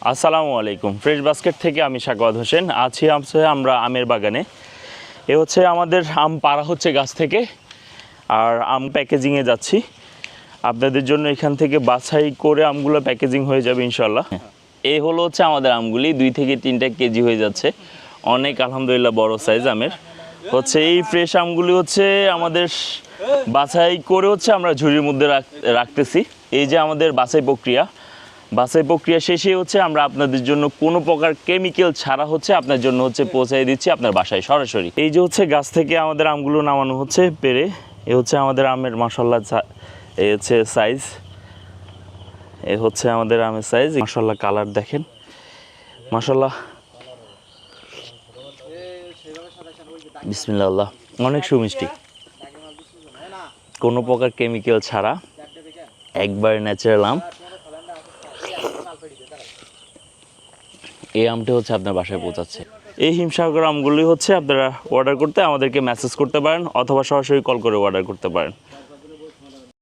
আসসালামু আলাইকুম। Fresh basket থেকে আমি সাকওয়াত হোসেন। আছি আছে আমরা আমের বাগানে। এ হচ্ছে আমাদের আম পাড়া হচ্ছে গাছ থেকে। আর আম প্যাকেজিংয়ে যাচ্ছি। আপনাদের জন্য এখান থেকে বাছাই করে আমগুলো প্যাকেজিং হয়ে যাবে ইনশাল্লাহ এই হলো হচ্ছে আমাদের আমগুলি। দুই থেকে তিনটা কেজি হয়ে যাচ্ছে। অনেক আলহামদুলিল্লাহ বড় সাইজ আমের। হচ্ছে এই ফ্রেশ আমগুলি হচ্ছে আমাদের বাছাই করে হচ্ছে আমরা ঝুড়ির মধ্যে রাখ- রাখতেছি। এই যে আমাদের বাছাই প্রক্রিয়া। বাছাই প্রক্রিয়া শেষে হচ্ছে আমরা আপনাদের জন্য কোনো প্রকার কেমিক্যাল ছাড়া হচ্ছে আপনার জন্য হচ্ছে পৌঁছাই দিচ্ছি আপনার বাসায় সরাসরি। এই যে হচ্ছে গাছ থেকে আমাদের আমগুলো নামানো হচ্ছে পেরে, এ হচ্ছে আমাদের আমের মশলা এ হচ্ছে সাইজ এ হচ্ছে আমাদের আমের সাইজ মশলা কালার দেখেন মশলা বিসমিল্লা আল্লাহ অনেক সুমিষ্টি। কোনো প্রকার কেমিক্যাল ছাড়া, একবারে ন্যাচারাল আম। এই আমটি হচ্ছে আপনার বাসায় পৌঁছাচ্ছে। এই হিমসাগর আমগুলি হচ্ছে আপনারা অর্ডার করতে আমাদেরকে মেসেজ করতে পারেন অথবা সরাসরি কল করে অর্ডার করতে পারেন।